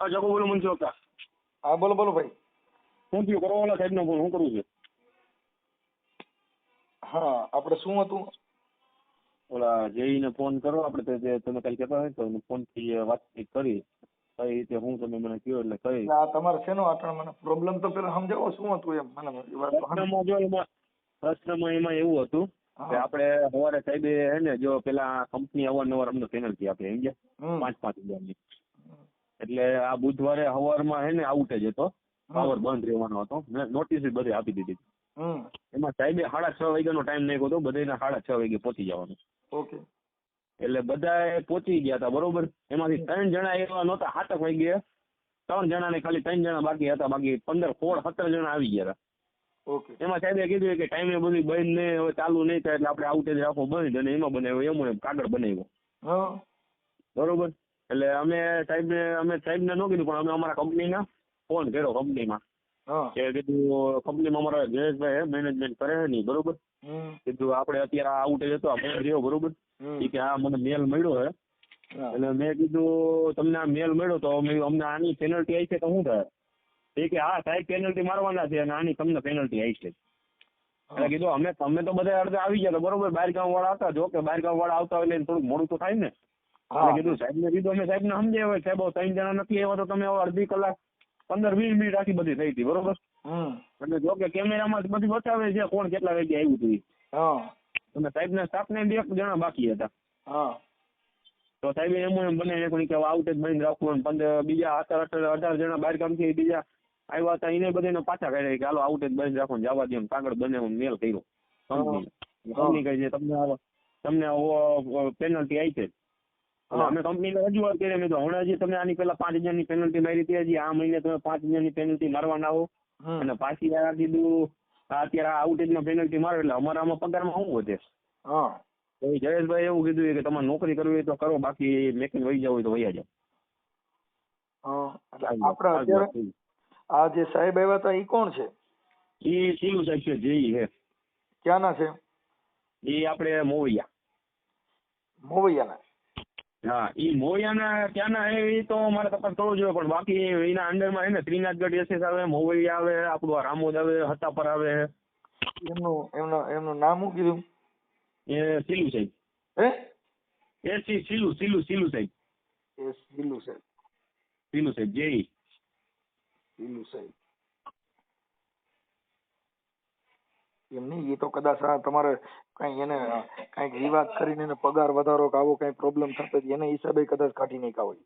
હા જગો બોલો મનસુખ હતા હા બોલો બોલો ભાઈ. શું થયું? કરો ઓલા સાહેબ નો ફોન શું કરવું છે? હા આપણે શું હતું? ઓલા જઈને ફોન કરો આપણે તમે કાલે કહેતા હોય તો ફોનથી વાતચીત કરી. કઈ રીતે હું તમે મને કયો એટલે કઈ. આ તમારે શેનો આટણ મને પ્રોબ્લેમ તો પેલા સમજાવો શું હતું એમ? મને પ્રશ્નમાં જો એમાં પ્રશ્નમાં એમાં એવું હતું કે. આપણે સવારે સાહેબે હે ને જો પેલા કંપની અવારનવાર અમને પેનલ્ટી આપે સમજ્યા. પાંચ પાંચ હજારની. એટલે આ બુધવારે સવારમાં હે ને આઉટેજ હતો. પાવર બંધ રહેવાનો હતો. મેં નોટિસ બધી આપી દીધી. એમાં સાહેબે સાડા છ વાગ્યાનો ટાઈમ નાખ્યો હતો. બધાને સાડા છ વાગે પહોંચી જવાનું. ઓકે. એટલે બધા પહોંચી ગયા હતા બરોબર? એમાંથી ત્રણ જણા એવા નહોતા સાતક વાગે. ત્રણ જણા ને ખાલી ત્રણ જણા બાકી હતા. બાકી પંદર સોળ સત્તર જણા આવી ગયા હતા. ઓકે. એમાં સાહેબે કીધું કે ટાઈમે બધું બંધ નહીં હવે ચાલુ નહીં થાય એટલે આપણે આઉટેજ રાખવો બંધ. અને એમાં બનાવ્યો એમ કાગળ બનાવ્યો. બરોબર? એટલે અમે સાહેબને અમે સાહેબને ન કીધું પણ અમે અમારા કંપનીના ફોન કર્યો કંપનીમાં કે કીધું કંપનીમાં અમારા જયેશભાઈ મેનેજમેન્ટ કરે છે નહીં બરોબર? કીધું આપણે અત્યારે આઉટેજ હતો આપણે રહ્યો બરોબર. કે હા મને મેલ મળ્યો હે. એટલે મેં કીધું તમને આ મેલ મળ્યો તો મેં અમને આની પેનલ્ટી આવી છે તો શું થાય? એ કે હા સાહેબ પેનલ્ટી મારવાના છે અને આની તમને પેનલ્ટી આવી છે. એટલે કીધું અમે તમે તો બધા અડધા આવી ગયા બરોબર બાર ગામ વાળા હતા જો કે બાર ગામ વાળા આવતા હોય એટલે થોડુંક મોડું તો થાય ને. હા. કીધું સાહેબ ને કીધું અમે સાહેબ ને સમજે હોય સાહેબ ત્રણ જણા નથી આવ્યા તો તમે અડધી કલાક પંદર વીસ મિનિટ આખી બધી થઈ હતી બરોબર? અને જો કે કેમેરામાં બધી બતાવે છે કોણ કેટલા વાગે આવ્યું હતું અને સાહેબ ના સ્ટાફ ને બે જણા બાકી હતા. તો સાહેબ એમ એમ બને એક કે આઉટ જ બંધ રાખવું પંદર બીજા અઢાર અઢાર અઢાર જણા બહાર ગામથી બીજા આવ્યા હતા એને બધાને પાછા કાઢ્યા કે હાલો આઉટ જ બંધ રાખો જવા દે કાગળ બને મેલ કર્યો. કંપની કંપની કહે છે તમને તમને પેનલ્ટી આવી છે. અમે કંપનીને રજૂઆત કરી મેં હમણાં હજી તમે આની પેલા પાંચ હજારની પેનલ્ટી મારી હતી હજી આ મહિને તમે પાંચ હજારની પેનલ્ટી મારવાના હો. અને પાછી આ કીધું અત્યારે આઉટેજમાં પેનલ્ટી મારો એટલે અમારા આમાં પગારમાં શું વધે? હા. જયેશભાઈ એવું કીધું કે તમારે નોકરી કરવી હોય તો કરો બાકી મેકિંગ વહી જવું હોય તો વહી જાવ આ જે સાહેબ આવ્યા હતા એ કોણ છે? એ સીલું સાહેબ છે જેઈ છે. ક્યાંના છે? એ આપણે મોવૈયા. મોવૈયાના. હા એ મોવૈયાના ત્યાંના એ તો મારે તપાસ કરવો જોઈએ પણ બાકી એના અંડરમાં એને શ્રીનાથગઢ એસએસ આવે મોવૈયા આવે આપણું આ રામોદ આવે હતાપર આવે. એમનું એમનું એમનું નામ શું કીધું? એ સિલુ સાહેબ. હે? એ સી સિલુ સિલુ સિલુ સાહેબ. એ સિલુ સાહેબ. સિલુ સાહેબ જેઈ સિલુ સાહેબ. એમ નહીં એ તો કદાચ તમારે કઈ એને કંઈક વિવાદ કરીને એને પગાર વધારો કે આવો કઈ પ્રોબ્લેમ થતો એને હિસાબે કદાચ કાઢી નાખ્યા હોય.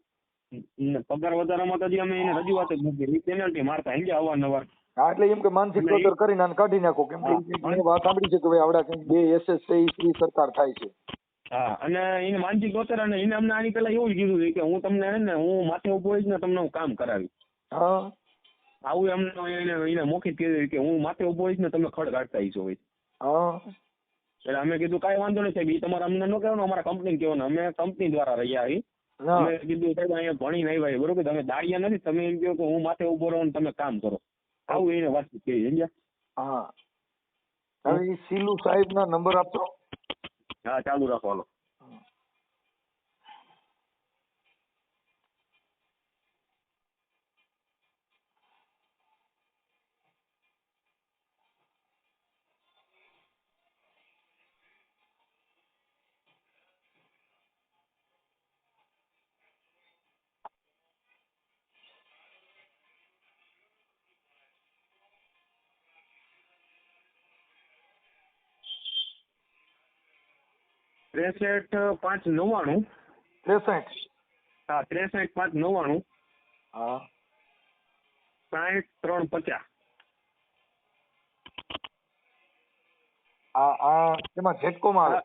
પગાર વધારામાં તો અમે એને રજૂઆત જ કરી. પેનલ્ટી મારતા સમજ્યા અવારનવાર. હા એટલે એમ કે માનસિક ટોર્ચર કરીને આને કાઢી નાખો. કેમ કે મને વાત સાંભળી છે કે ભાઈ આવડા કંઈક બે એસએસ છે એ સરકાર થાય છે. હા અને એને માનસિક ટોર્ચર અને એને અમને આની પેલા એવું જ કીધું છે કે હું તમને હે ને હું માથે ઊભો જ ને તમને હું કામ કરાવી હા. આવું એમને એને એને મૌખિક કીધું કે હું માથે ઊભો જ ને તમે ખડ કાઢતા હશો હોય હા. એટલે અમે કીધું કાંઈ વાંધો નહીં સાહેબ એ તમારે અમને ન કહેવાનું અમારા કંપની કહેવાનું. અમે કંપની દ્વારા રહ્યા આવી અમે કીધું સાહેબ અહીંયા ભણીને આવ્યા બરોબર તમે દાડિયા નથી તમે એમ કહો કે હું માથે ઊભો રહો ને તમે કામ કરો. આવું એને વાત કહી સમજ્યા? હા. હવે એ સાહેબ ના નંબર આપતો હા ચાલુ રાખો હાલો. ત્રેસઠ પાંચ નવ્વાણું. ત્રેસઠ. હા ત્રેસઠ પાંચ નવ્વાણું. હા. સાઠ ત્રણ પચાસ. આ આ એમાં ઝેટકોમાં આવે?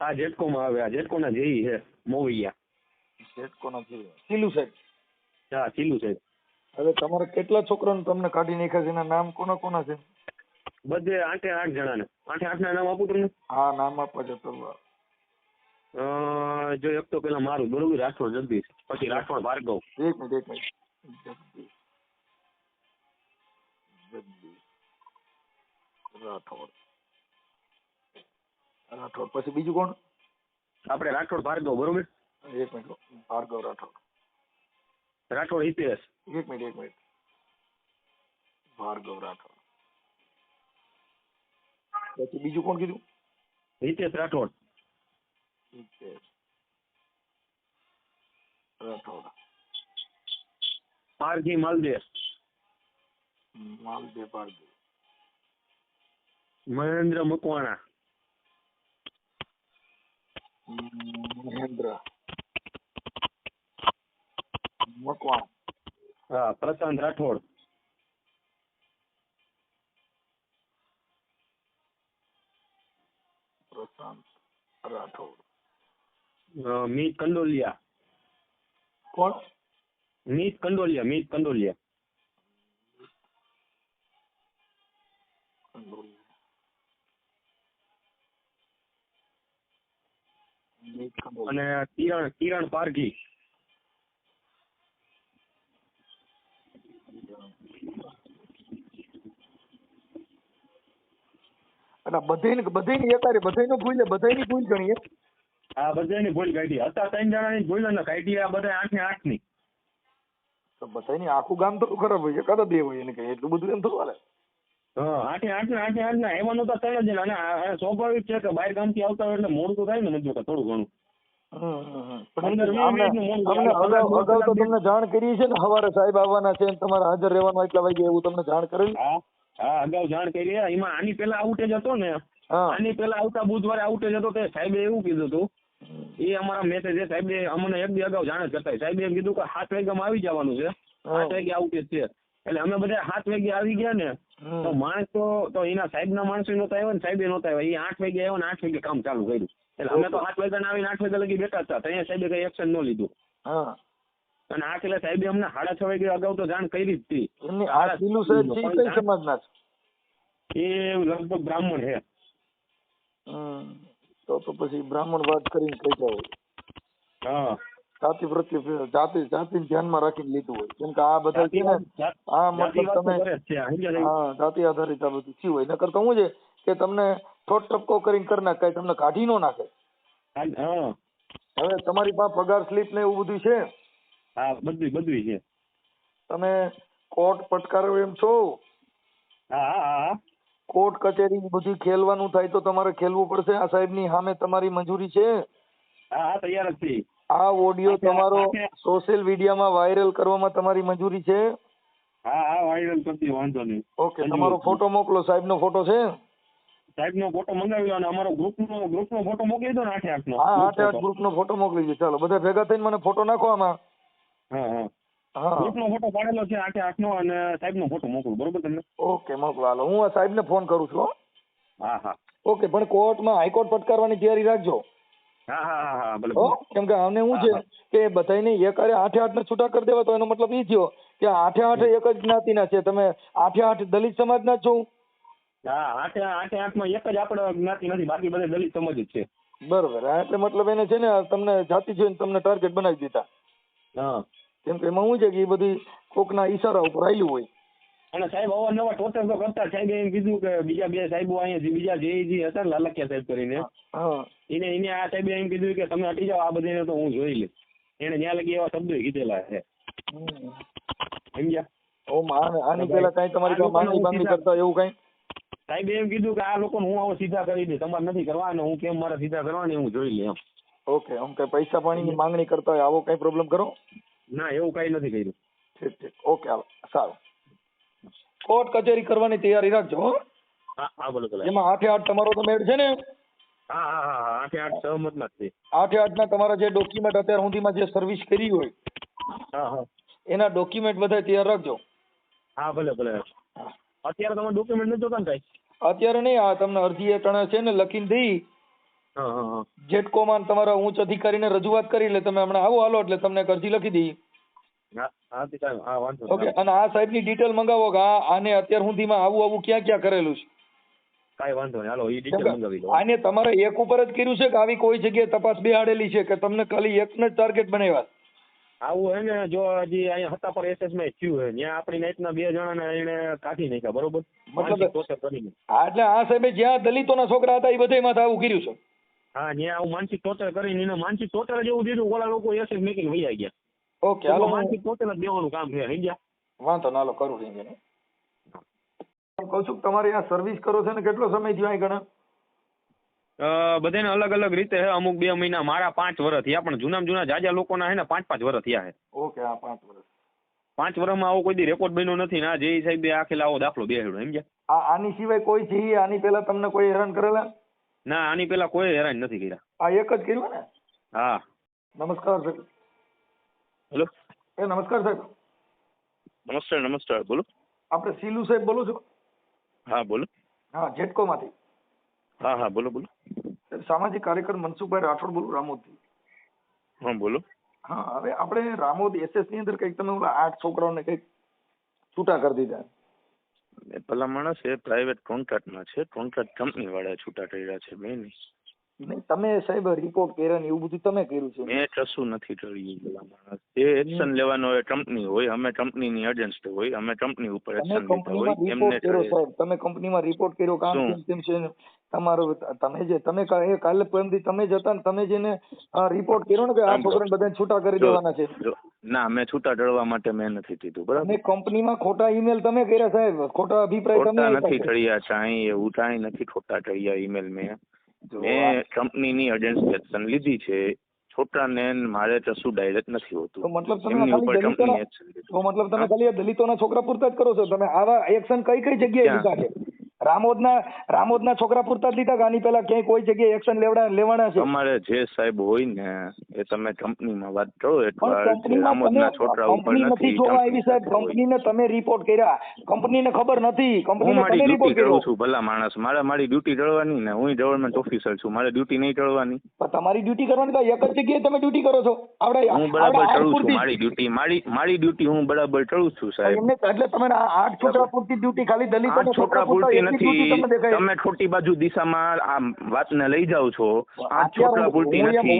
આ જેટકોમાં આવે. આ જેટકોના જેઈ છે મોવૈયા. ઝેટકોના છે સિલ્લુ સાહેબ. હા ચીલું છે હવે તમારે કેટલા છોકરાને તમને કાઢી નાખ્યા છે? એના નામ કોના કોના છે? બધે આઠે આઠ જણાને. આઠે આઠ ના નામ આપું તમને? હા નામ આપવા જતો જો એક તો પેલા મારું બરોબર રાઠોડ જગદીશ પછી રાઠોડ ભાર્ગવ એક મિનિટ એક મિનિટ. જગદીશ રાઠોડ. રાઠોડ. પછી બીજું કોણ? આપણે રાઠોડ ભાર્ગવ બરોબર? એક મિનિટ ભાર્ગવ રાઠોડ. રાઠોડ હિતેશ. એક મિનિટ એક મિનિટ. ભાર્ગવ રાઠોડ. પછી બીજું કોણ કીધું? હિતેશ રાઠોડ. હિતેશ રાઠોડ માલદે માલદે ભાર્ગવ મહેન્દ્ર મકવાણા. મહેન્દ્ર. મકવાણા. હા પ્રશાંત રાઠોડ. મીત કંડોલિયા. કોણ? મીત કંડોલિયા મીત કંડોલિયા. અને કિરણ કિરણ પારઘી. અને બધાયને બધાની એકારે બધાયનો ભૂલ છે બધાયની ભૂલ ગણીએ. આ બધાની ભૂલ કાઢી. હતા ત્રણ જણાની ભૂલ ને કાઢી આ બધા આઠ ને આઠની તો બધાયની આખું ગામ થોડું ખરાબ હોય કાં બે હોય એને કઈ. એટલું બધું એમ થોડું હાલે. હા આઠે આઠ ને આઠે આઠ ના એમાં નતા ત્રણ જ જણા. અને સ્વાભાવિક છે કે બહાર ગામથી આવતા હોય એટલે મોડું તો થાય ને મજૂર થોડું ઘણું. અગાઉ તો તમને જાણ કરી છે ને સવારે સાહેબ આવવાના છે તમારે હાજર રહેવાનું એટલા વાગે એવું તમને જાણ કરેલી? હા અગાઉ જાણ કરી. એમાં આની પેલા આઉટેજ હતો ને. આની પેલા આવતા બુધવારે આઉટેજ હતો તે સાહેબે એવું કીધું હતું એ અમારા મેસેજ છે સાહેબ અમને એક દી અગાઉ જાણ જ કરતા સાહેબ એમ કીધું કે સાત વાગ્યામાં આવી જવાનું છે. સાત વાગે આઉટેજ છે. એટલે અમે બધા સાત વાગે આવી ગયા ને તો માણસ તો તો એના સાહેબના માણસો નહોતા આવ્યા ને સાહેબ નહોતા આવ્યા. એ આઠ વાગે આવ્યો ને આઠ વાગે કામ ચાલુ કર્યું. એટલે અમે તો સાત વાગ્યા આવીને આઠ વાગ્યા લગી બેઠા હતા. ત્યાં સાહેબે કઈ એક્શન ન લીધું. અને આ એટલે સાહેબે અમને સાડા છ વાગે અગાઉ તો જાણ કરી જ હતી. સાહેબ એ લગભગ બ્રાહ્મણ છે. તો તો પછી બ્રાહ્મણ વાત કરીને કહી જાવ હા. જાતિ પ્રત્યે જાતિ જાતિ ધ્યાનમાં રાખીને લીધું હોય. કેમ કે આ બધા છે ને આ મતલબ તમે? હા જાતિ આધારિત આ બધું થયું હોય. નકર તો છે કે તમને ઠોટ ટપકો કરીને કરી નાખે તમને કાઢી નો નાખે. હા. હવે તમારી પાસે પગાર સ્લીપ ને એવું બધું છે? હા બધું બધું છે. તમે કોર્ટ પટકારો એમ છો? હા હા. કોર્ટ કચેરી બધું ખેલવાનું થાય તો તમારે ખેલવું પડશે. આ સાહેબની સામે તમારી મંજૂરી છે? હા તૈયાર જ આ ઓડિયો તમારો સોશિયલ મીડિયામાં વાયરલ કરવામાં તમારી મંજૂરી છે? હા હા વાયરલ કરતી વાંધો નહીં. ઓકે તમારો ફોટો મોકલો. સાહેબનો ફોટો છે? સાહેબનો ફોટો મંગાવી અને અમારો ગ્રુપનો ગ્રુપનો ફોટો મોકલી દો ને આઠે આઠનો. હા આઠે આઠ ફોટો. ગ્રુપનો ફોટો મોકલી દો. ચાલો બધા ભેગા થઈને મને ફોટો નાખો આમાં. હા હા. ગ્રુપનો ફોટો પાડેલો છે આઠે આઠનો અને સાહેબનો ફોટો મોકલું બરોબર તમને? ઓકે મોકલો. હાલો હું સાહેબને ફોન કરું છું હા. હા ઓકે પણ કોર્ટમાં હાઈકોર્ટ પટકારવાની તૈયારી રાખજો. કેમ કે આમને શું છે કે બધાયને એક આઠે આઠ ને છૂટા કરી દેવા તો એનો મતલબ એ થયો કે આઠે આઠ એક જ જ્ઞાતિના છે. તમે આઠે આઠ દલિત સમાજના ના છો હા. આઠે આઠે આઠમાં એક જ આપણે જ્ઞાતિ નથી બાકી બધા દલિત સમાજ જ છે. બરોબર. એટલે મતલબ એને છે ને તમને જાતિ જોઈને તમને ટાર્ગેટ બનાવી દીધા. હા. કેમ કે એમાં શું છે કે એ બધી કોકના ઈશારા ઉપર આવ્યું હોય. અને સાહેબ અવારનવાર ટોટલ તો કરતા સાહેબ એમ કીધું કે બીજા બે સાહેબો અહીંયા જે બીજા જે હતા ને લાલકિયા સાહેબ કરીને એને એને આ સાહેબે એમ કીધું કે તમે હટી જાઓ આ બધાને તો હું જોઈ લઈશ. એને ત્યાં લગી એવા શબ્દો કીધેલા છે. સમજ્યા? ઓમ આને- આની પેલા કઈ તમારી પાસે માંગણી બાંગણી કરતા એવું કઈ? સાહેબ એમ કીધું કે આ લોકોને હું આવો સીધા કરી દે તમારે નથી કરવા અને હું કેમ મારે સીધા કરવાની હું જોઈ લઈ એમ. ઓકે આમ કઈ પૈસા પાણીની માંગણી કરતા હોય આવો કઈ પ્રોબ્લેમ કરો? ના એવું કઈ નથી કર્યું. ઠીક ઠીક. ઓકે સારું. કોર્ટ કચેરી કરવાની તૈયારી રાખજો હો. હા હા બોલો બોલો. એમાં આઠે આઠ તમારો તો મેળ છે ને. હા હા હા હા આઠે આઠ સહમતમાં જ છે. આઠે આઠ ના તમારા જે ડોક્યુમેન્ટ અત્યાર સુધીમાં જે સર્વિસ કરી હોય હા હા. એના ડોક્યુમેન્ટ બધા તૈયાર રાખજો. હા ભલે ભલે. અત્યારે તમે ડોક્યુમેન્ટ નથી જોતા ને કાંઈ? અત્યારે નહીં આ તમને અરજી એ તણે છે ને લખીને દઈ જેટકોમાં તમારા ઉચ્ચ અધિકારીને રજૂઆત કરી એટલે તમે હમણાં આવો હાલો એટલે તમને એક અરજી લખી દઈ હા હા તે કાંઈ હા વાંધો ઓકે અને આ સાહેબની ડિટેલ મંગાવો કે આ આને અત્યાર સુધીમાં આવું આવું ક્યાં ક્યાં કરેલું છે? કાઈ વાંધો નહીં હાલો એ ડિટેલ મંગાવી લો. આને તમારે એક ઉપર જ કર્યું છે કે આવી કોઈ જગ્યાએ તપાસ બેહાડેલી છે કે તમને ખાલી એકને જ ટાર્ગેટ બનાવ્યા? આવું હે ને જો હજી અહીંયા હતા પર એસએસમાં થયું હે ત્યાં આપણી નાઈટના બે જણાને એને કાઢી નાખ્યા બરોબર? મતલબ એટલે આ સાહેબે જ્યાં દલિતોના છોકરા હતા એ બધામાં આવું કર્યું છે? હા જ્યાં આવું માનસિક ટોર્ચર કરીને એને માનસિક ટોર્ચર જેવું દીધું ઓલા લોકો એસએસ મેકીને વૈયા ગયા. ઓકે હાલો માનસિક પોતે જ દેવાનું કામ છે સમજ્યા? વાંધો ના હાલો કરું રિંગ કહું છું તમારી આ સર્વિસ કરો છો ને કેટલો સમય થયો અહીં ઘણા? બધાને અલગ અલગ રીતે હે અમુક બે મહિના મારા પાંચ વર્ષ થયા પણ જૂના જૂના જાજા લોકોના હે ને પાંચ પાંચ વર્ષ થયા હે. ઓકે હા પાંચ વર્ષ પાંચ વર્ષમાં આવો કોઈ રેકોર્ડ બન્યો નથી ના જે સાહેબ આખેલા આવો દાખલો બેહાડ્યો સમજ્યા? આની સિવાય કોઈ છે આની પહેલા તમને કોઈ હેરાન કરેલા? ના આની પેલા કોઈ હેરાન નથી કર્યા. આ એક જ કર્યું ને? હા. નમસ્કાર સાહેબ. હેલો એ નમસ્કાર સાહેબ. નમસ્કાર નમસ્કાર બોલો. આપણે સીલુ સાહેબ બોલો છો? હા બોલો. હા જેટકોમાંથી. હા હા બોલો બોલો. સામાજિક કાર્યકર મનસુખભાઈ રાઠોડ બોલું રામોદથી. હા બોલો. હા હવે આપણે રામોદ એસએસની અંદર કંઈક તમે આઠ છોકરાઓને કંઈક છૂટા કરી દીધા. પેલા માણસ એ પ્રાઇવેટ કોન્ટ્રાક્ટમાં છે કોન્ટ્રાક્ટ કંપની વાળા છૂટા કર્યા છે મેં નહીં તમે સાહેબ રિપોર્ટ કર્યા ને એવું બધું તમે કર્યું છે? મેં કશું નથી કર્યું પેલા માણસ. જે એક્શન લેવાનો હોય કંપની હોય અમે કંપનીની એજન્સી હોય અમે કંપની ઉપર એક્શન લેતા હોય એમને સાહેબ. તમે કંપનીમાં રિપોર્ટ કર્યો કામ કેમ છે તમારો તમે જે તમે એ કાલે પરમથી તમે જતા ને તમે જેને રિપોર્ટ કર્યો ને કે આ છોકરાને બધાને છૂટા કરી દેવાના છે. ના મેં છૂટા ડળવા માટે મેં નથી દીધું બરાબર? અને કંપનીમાં ખોટા ઈમેલ તમે કર્યા સાહેબ. ખોટા અભિપ્રાય તમે ખોટા નથી છે. ટળ્યા કાંઈ એવું કાંઈ નથી ખોટા ટળ્યા ઈમેલ મેં. મેં કંપનીની એજન્સી એક્શન લીધી છે. છોટા ને મારે કશું ડાયરેક્ટ નથી હોતું. મતલબ તમે ખાલી દલિતોના તો મતલબ તમે ખાલી દલિતોના છોકરા પૂરતા જ કરો છો. તમે આવા એક્શન કઈ કઈ જગ્યાએ? લીધા છે? રામોદના રામોદના છોકરા પૂરતા જ લીધા કે આની પહેલા ક્યાંય કોઈ જગ્યાએ એક્શન લેવડા લેવાના છે? તમારે જે સાહેબ હોય ને એ તમે કંપનીમાં વાત કરો તમે રામોદના છોકરા ઉપર કંપની નથી જોવા આવી સાહેબ. કંપનીને તમે રિપોર્ટ કર્યા. કંપનીને ખબર નથી. કંપનીને તમે રિપોર્ટ કર્યો. છું ભલા માણસ. મારે મારી ડ્યુટી ડળવાની ને હું ગવર્નમેન્ટ ઓફિસર છું. મારે ડ્યુટી નહીં ડળવાની પણ તમારી ડ્યુટી કરવાની તો એક જ જગ્યાએ તમે ડ્યુટી કરો છો. આપણે હું બરાબર ટળું છું મારી ડ્યુટી મારી મારી ડ્યુટી હું બરાબર ટળું છું સાહેબ. એટલે તમે આઠ છોકરા પૂરતી ડ્યુટી ખાલી દલિતો છોકરા પૂરતી નથી. તમે ખોટી બાજુ દિશામાં આ વાતને લઈ જાઓ છો. આ છોકરા પૂરતી નથી.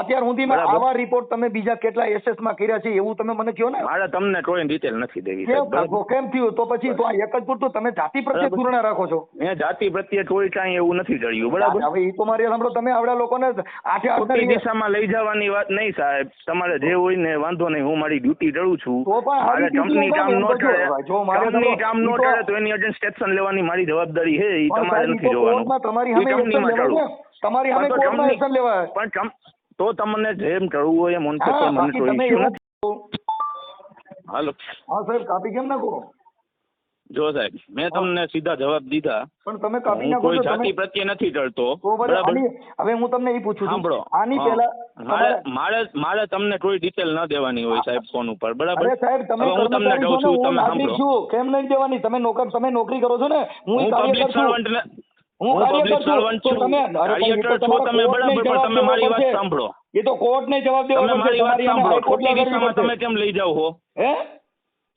અત્યાર સુધીમાં આવા રિપોર્ટ તમે બીજા કેટલા એસએસમાં કર્યા છે એવું તમે મને કહો ને. મારે તમને કોઈ ડિટેલ નથી દેવી કેમ થયું? તો પછી તો આ એક જ પૂરતું તમે જાતિ પ્રત્યે બરાબર. રાખો છો. મેં જાતિ પ્રત્યે કોઈ કાંઈ એવું નથી જળ્યું બરાબર? હવે એ તો મારી સાંભળો તમે આવડા લોકોને આઠે આઠ દિશામાં લઈ જવાની વાત નહીં સાહેબ. તમારે જે હોય ને વાંધો નહીં હું મારી ડ્યુટી જળું છું. મારે કંપની કામ નો ટળે. જો મારે કંપની કામ ન ટળે તો એની અર્જન્ટ સ્ટેશન લેવાની મારી જવાબદારી છે એ તમારે નથી જોવાનું. તમારી સામે action કંપનીમાં લેવાય ટળવું. ને. તમારી સામે તો કોર્ટમાં એક્શન લેવાય. પણ તો તમને જેમ ટળવું હોય એમ ઓન હા, પેપર મને કોઈ નથી. હાલો. હા સાહેબ કાપી કેમ નાખો? જો સાહેબ મેં તમને સીધા જવાબ દીધા. પણ તમે કાપી નાખો કોઈ જાતિ પ્રત્યે નથી ડરતો. બરાબર. હવે હું તમને એ પૂછું છું. સાંભળો. આની પહેલા મારે મારે તમને કોઈ ડિટેલ ન દેવાની હોય સાહેબ ફોન ઉપર. બરાબર? સાહેબ તમે હું તમને કહું છું તમે સાંભળો. કેમ નહીં દેવાની? તમે નોકર તમે નોકરી કરો છો ને? હું પબ્લિક સર્વન્ટ હું પબ્લિક સર્વન્ટ છું. તમે- કાર્યકર છો તમે બરાબર પણ તમે મારી વાત સાંભળો. એ તો કોર્ટ ને જવાબ દેવાનો તમે મારી વાત સાંભળો. ખોટી દિશામાં તમે કેમ લઈ જાવ હો? હે?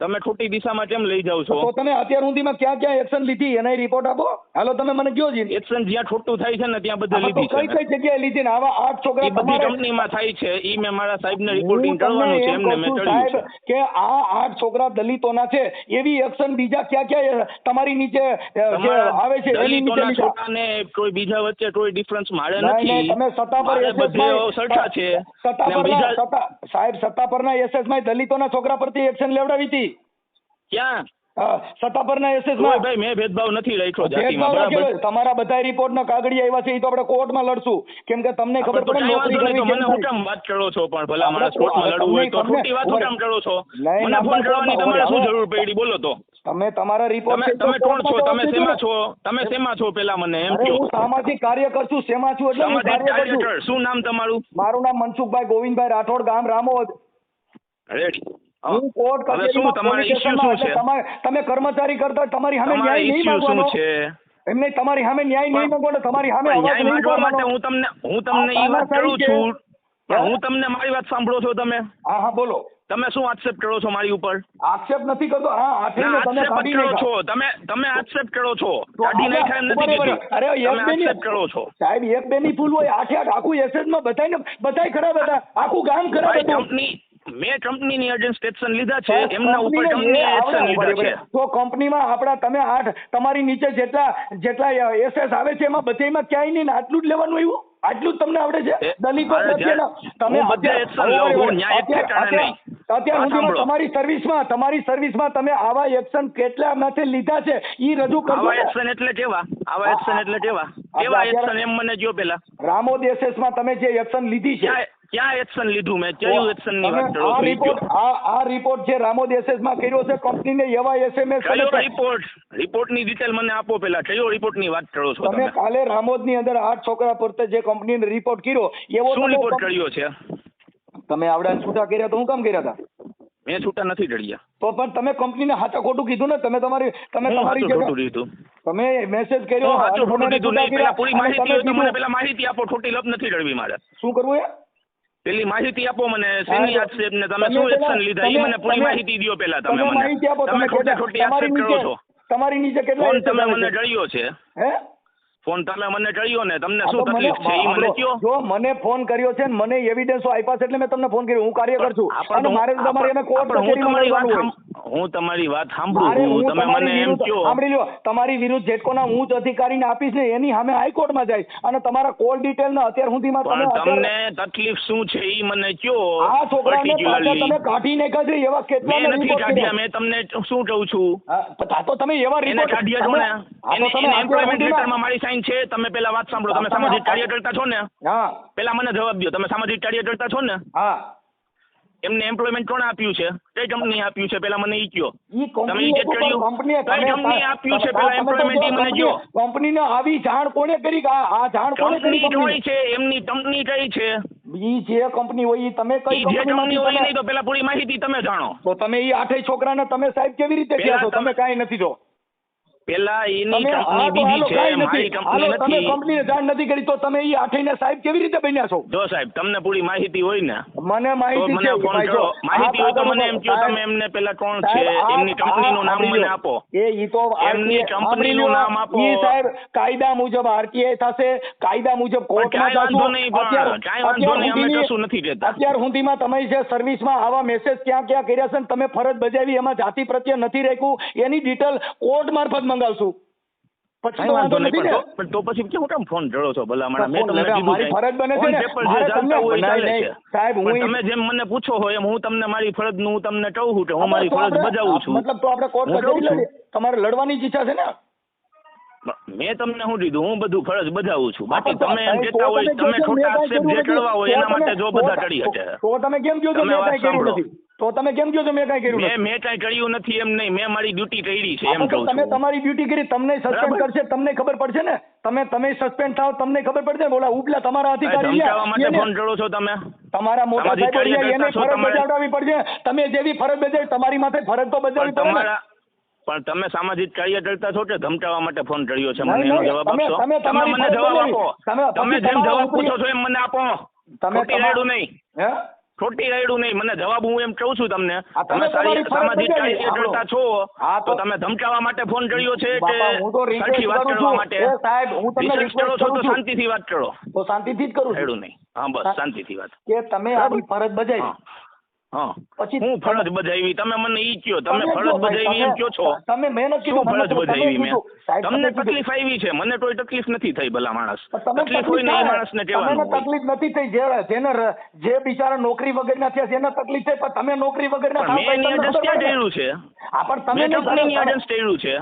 તમે ખોટી દિશામાં કેમ લઈ જાવ છો? તો તમે અત્યાર સુધીમાં ક્યાં ક્યાં એક્શન લીધી? એના રિપોર્ટ આપો. હાલો તમે મને કયો જી એક્શન જ્યાં ખોટું થાય છે ને ત્યાં બધે લીધી છે કઈ કઈ જગ્યાએ લીધી ને? આવા આઠ છોકરા બધી કંપનીમાં થાય છે. ઈ મેં મારા સાહેબને રિપોર્ટિંગ કરવાનું છે એમને મેં સાહેબ કે આ આઠ છોકરા દલિતોના છે. એવી એક્શન બીજા ક્યાં ક્યાં તમારી નીચે આવે છે દલિતોના છોકરાને કોઈ બીજા વચ્ચે કોઈ ડિફરન્સ મારે નથી. તમે સત્તા પર બધે સરખા છે. સત્તા પર સાહેબ સત્તા પરના એસએસમાં દલિતોના છોકરા પરથી એક્શન લેવડાવી હતી. ક્યાં? અ, સત્તા પરના એસએસમાં ભાઈ મેં ભેદભાવ નથી રાખ્યો જાતિમાં બરાબર. તમારા બધા રિપોર્ટ ના કાગળિયા આવ્યા છે એ તો આપણે કોર્ટમાં લડશું. કેમ કે તમને ખબર પડે નોકરી વાંધો કરવી કેમ નહીં તો મને હું કેમ વાત કરો છો પણ ભલા માણસ કોર્ટમાં લડવું હોય તો ખોટી વાત કેમ કરો છો? મને ફોન કરવાની તમારે શું જરૂર પડી બોલો તો. તમે તમારા રિપોર્ટ તમે તમે કોણ છો? તમે શેમાં છો? તમે શેમાં છો પેલા મને એમ અરે કહો. હું સામાજિક કાર્યકર છું શેમાં છું એટલે હું કાર્યકર શું નામ તમારું? મારું નામ મનસુખભાઈ ગોવિંદભાઈ રાઠોડ ગામ રામોદ. રેડી હા. કોર્ટ કચેરીમાં તમારે ઇશ્યુ શું છે? તમે કર્મચારી કરતા તમારી સામે ન્યાય નહીં ઇસ્યુ શું છે? એમને તમારી સામે ન્યાય નહીં માંગવાનો તમારી સામે ન્યાય માંગવા માટે હું તમને હું તમને એ વાત કરું છું. હું? તમને મારી વાત સાંભળો છો તમે? હા હા બોલો. તમે શું આક્ષેપ કરો છો મારી ઉપર? આક્ષેપ નથી કરતો? હા ના તમે કાઢી કરો છો. તમે તમે આક્ષેપ કરો છો. કાઢી આમાં- નાખ્યા નથી કીધું. અરે એક બે ની કરો છો. સાહેબ એક બે ની ભૂલ હોય આઠે આઠ આખું એસએસમાં બધાય બધાય ખરાબ હતા. આખું ગામ ખરાબ હતું. કંપની મેં કંપનીની એજન્ટ એક્શન લીધા છે એમના ઉપર કંપનીએ એક્શન લીધા છે. તો કંપનીમાં આપણા તમે આઠ તમારી નીચે જેટલા જેટલા એસએસ આવે છે એમાં બધેયમાં ક્યાંય નહીં આટલું જ લેવાનું આવ્યું? આટલું તમને આવડે છે? દલિતો પ્રત્યેના તમે બધે અત્યારે- વાત તમારી સર્વિસમાં તમારી સર્વિસમાં તમે આવા એક્શન કેટલા માથે લીધા છે એ રજૂ કરજો આવા એક્શન એટલે કેવા? આવા એક્શન એટલે કેવા? કેવા એક્શન એમ મને જો પેલા? રામોદ એસએસમાં તમે જે એક્શન લીધી છે ક્યાં એક્શન લીધું મેં? કયું એક્શનની વાત કરો? આ રિપોર્ટ આ આ રિપોર્ટ જે રામોદ એસએસમાં કર્યો છે કંપનીને એવા એસએમએસ કયો રિપોર્ટ રિપોર્ટની ડિટેલ મને આપો પેલા કયો રિપોર્ટની વાત કરો છો તમે કાલે રામોદની અંદર આઠ છોકરા પરતે જે કંપનીને રિપોર્ટ કર્યો એવો શું રિપોર્ટ કર્યો છે? તમે આવડા છૂટા કર્યા તો હું કામ કર્યા હતા મેં છૂટા નથી ડળ્યા તો પણ તમે કંપનીને હાચા ખોટું કીધું ને તમે તમારી તમે તમારી ખોટું લીધું તમે મેસેજ કર્યો હું સાચું અને ખોટું કીધું? નહીં પેલા પૂરી માહિતી મને પેલા માહિતી આપો ખોટી લપ નથી ડળવી મારે. શું કરવું એ? પેલી માહિતી આપો મને શેની આક્ષેપ ને તમે શું એક્શન લીધા? એ મને પૂરી માહિતી દ્યો પેલા તમે મને. માહિતી આપો તમે ખોટે ખોટી આક્ષેપ કરો છો. તમારી નીચે કેટલા ફોન તમે મને? ડળ્યો છે. હે? ફોન તમે મને ડળ્યો ને તમને શું તકલીફ છે? એ મને કયો? જો મને ફોન કર્યો છે ને મને એવિડન્સો આપ્યા છે એટલે મેં તમને ફોન કર્યો. હું કાર્યકર છું. અને મારે તમારે એને કોર્ટ કચેરીમાં તમારી વાત લડવાનું હોય. સાંભ- હું તમારી વાત સાંભળું છું. તમે મને એમ કયો સાંભળી લો. તમારી વિરુદ્ધ જેટકોના હું જ અધિકારીને આપીશ ને એની સામે હાઈકોર્ટમાં જાય અને તમારા કોલ ડિટેલ ને અત્યાર સુધીમાં તમે તમને તકલીફ શું છે એ મને કહો. આ છોકરાને. તમે કાઢી નાખ્યા છે એવા કેટલા મેં નથી કાઢ્યા મેં તમને શું કહું છું? આ તો તમે એવા એને કાઢ્યા છો ને? એને એને એમ્પ્લોયમેન્ટ લેટરમાં મારી સાઈન છે. તમે પેલા વાત સાંભળો. તમે તમે- સામાજિક કાર્યકર્તા છો ને? હા. પેલા મને જવાબ દો તમે સામાજિક કાર્યકર્તા છો ને? હા. એમને એમ્પ્લોયમેન્ટ કોણે આપ્યું છે? કઈ કંપની આપ્યું છે? પેલા મને ઈ કયો. તમે કંપની ઈ જે કઈ કંપની આપ્યું છે? પેલા એમ્પ્લોયમેન્ટ ઈ મને કયો. કંપનીને આવી જાણ કોણે કરી? આ જાણ કોણે કરી કંપની છે એમની કંપની કઈ છે? ઈ જે કંપની હોય ઈ તમે કઈ જે કંપની હોય નહીં તો પેલા પૂરી માહિતી તમે જાણો. તો તમે ઈ આઠેય છોકરાને તમે સાહેબ કેવી રીતે કહો છો? તમે કાઈ નથી તો પેલા એની કંપની બીજી છે મારી કંપની નથી. તમે કંપનીને જાણ નથી કરી તો તમે એ આઠેયને સાહેબ કેવી રીતે બન્યા છો? જો સાહેબ તમને પૂરી માહિતી હોય ને મને માહિતી છે ફોન કરો. માહિતી હોય તો મને એમ કહો તમે એમને પેલા કોણ છે એમની કંપનીનું નામ મને આપો. એ ઈ તો એમની કંપનીનું નામ આપો. ઈ સાહેબ કાયદા મુજબ આરટીઆઈ થશે કાયદા મુજબ કોર્ટમાં પણ કાંઈ વાંધો નહીં અમે કશું નથી કહેતા. અત્યાર સુધીમાં તમે જે સર્વિસમાં આવા મેસેજ ક્યાં ક્યાં કર્યા છે ને તમે ફરજ બજાવી એમાં જાતિ પ્રત્યે નથી રાખ્યું. એની ડિટેલ કોર્ટ મારફત મંગાવશું પછી તો વાંધો વાંધો નથી ને પણ તો પછી કેમ કેમ ફોન જડો છો ભલા માણસ મેં તમને કીધું મારી ફરજ બને છે ને. મારે તમને- નહીં, ચાલે નહીં. છે. સાહેબ, હું તમે જેમ મને પૂછો હોય એમ હું તમને મારી ફરજનું હું તમને કહું છું કે હું મારી ફરજ બજાવું છું મતલબ તો આપણે કોર્ટ. તમારે લડવાની જ ઈચ્છા છે ને મેં તમને શું કીધું હું બધું ફરજ બજાવું છું બાકી તમે એમ કેતા કહેતા હોય તમે ખોટા આક્ષેપ જે કરવા હોય એના માટે જો બધા ટળી હટે તો તમે કેમ કહો છો મેં વાત કાંઈ કર્યું સાંભળો. નથી તો તમે કેમ કહો છો મેં કાંઈ કર્યું મેં મેં કાંઈ કર્યું નથી એમ નહીં. મેં મારી ડ્યુટી કરી છે એમ કહું તમે તમારી ડ્યુટી કરી તમને સસ્પેન્ડ કરશે તમને ખબર પડશે ને? તમે તમે સસ્પેન્ડ થાવ તમને ખબર પડશે? બોલા ઉપલા તમારા અધિકારી માટે ફોન કરો છો તમે? તમારા મોટા સામાજિક એને ફરજ બજાવડાવી પડશે. તમે જેવી ફરજ બજાવી તમારી માથે ફરજ તો બજાવવી પડે તમારા પણ તમે સામાજિક કાર્યકર્તા છો કે ધમકાવવા માટે ફોન કર્યો છે? મને એનો જવાબ આપશો? તમે તમે મને જવાબ આપો. તમે જેમ જવાબ પૂછો છો એમ મને આપો. તમે નહીં. હે? ખોટી રાયડું નહીં. મને જવાબ હું એમ કહું છું તમને. તમે સામાજિક. કાર્યકર્તા છો હા, તો તમે ધમકાવવા માટે ફોન કર્યો છે કે સરખી વાત કરું કરવા માટે. સાહેબ, હું તમને રિક્વેસ્ટ કરું છું. શાંતિથી વાત કરો. તો શાંતિથી જ કરું છું. રાયડું નહીં. હા બસ. શાંતિથી વાત. કે તમે આની ફરજ બજાવી. પછી હું ફરજ બજાવી તમે મને ઈ કયો તમે ફરજ બજાવી એમ કયો છો? તમે મહેનત કીધું, ફરજ બજાવી મેં? તમને તકલીફ આવી છે મને કોઈ તકલીફ નથી થઈ ભલા માણસ. તકલીફ હોય ને એ. માણસને તમને કહેવાનું તકલીફ નથી થઈ જે જેને જે બિચારા નોકરી વગર ના થયા એને તકલીફ થઈ પણ તમે નોકરી વગરના ના મેં એની ક્યાં કર્યું છે? આ પણ તમે કંપની કરો. એજન્સ કર્યું છે.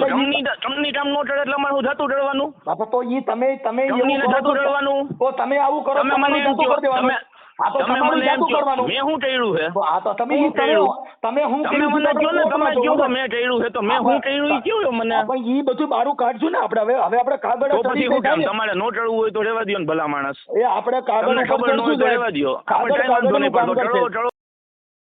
કંપની કંપની કામ નો ચડે એટલે મારું હું જતું બાપા તો ઈ તમે તમે કરો જાતું છો, તો તમે આવું કરો તમે મને કહો દેવાનું. તમે તો તમે તમારું જાતું કહો કરવાનું. મેં શું કર્યું છે તો આ તો તમે હું કર્યું? તમે હું તમે કર્યું મને કહો ને તમે કહો જવું. મેં કર્યું છે તો મેં હું કર્યું એ કયો મને? પણ ઈ બધું બારું કાઢજો ને આપણે. હવે હવે આપણે કાગળ તો પછી શું કામ? તમારે નો ચડવું હોય તો રહેવા દો ને ભલા માણસ. એ આપણે કાગળ ખબર ન હોય તો રહેવા દો આપણે ટાઈમ વાંધો નહીં પડતો. ચડો ચડો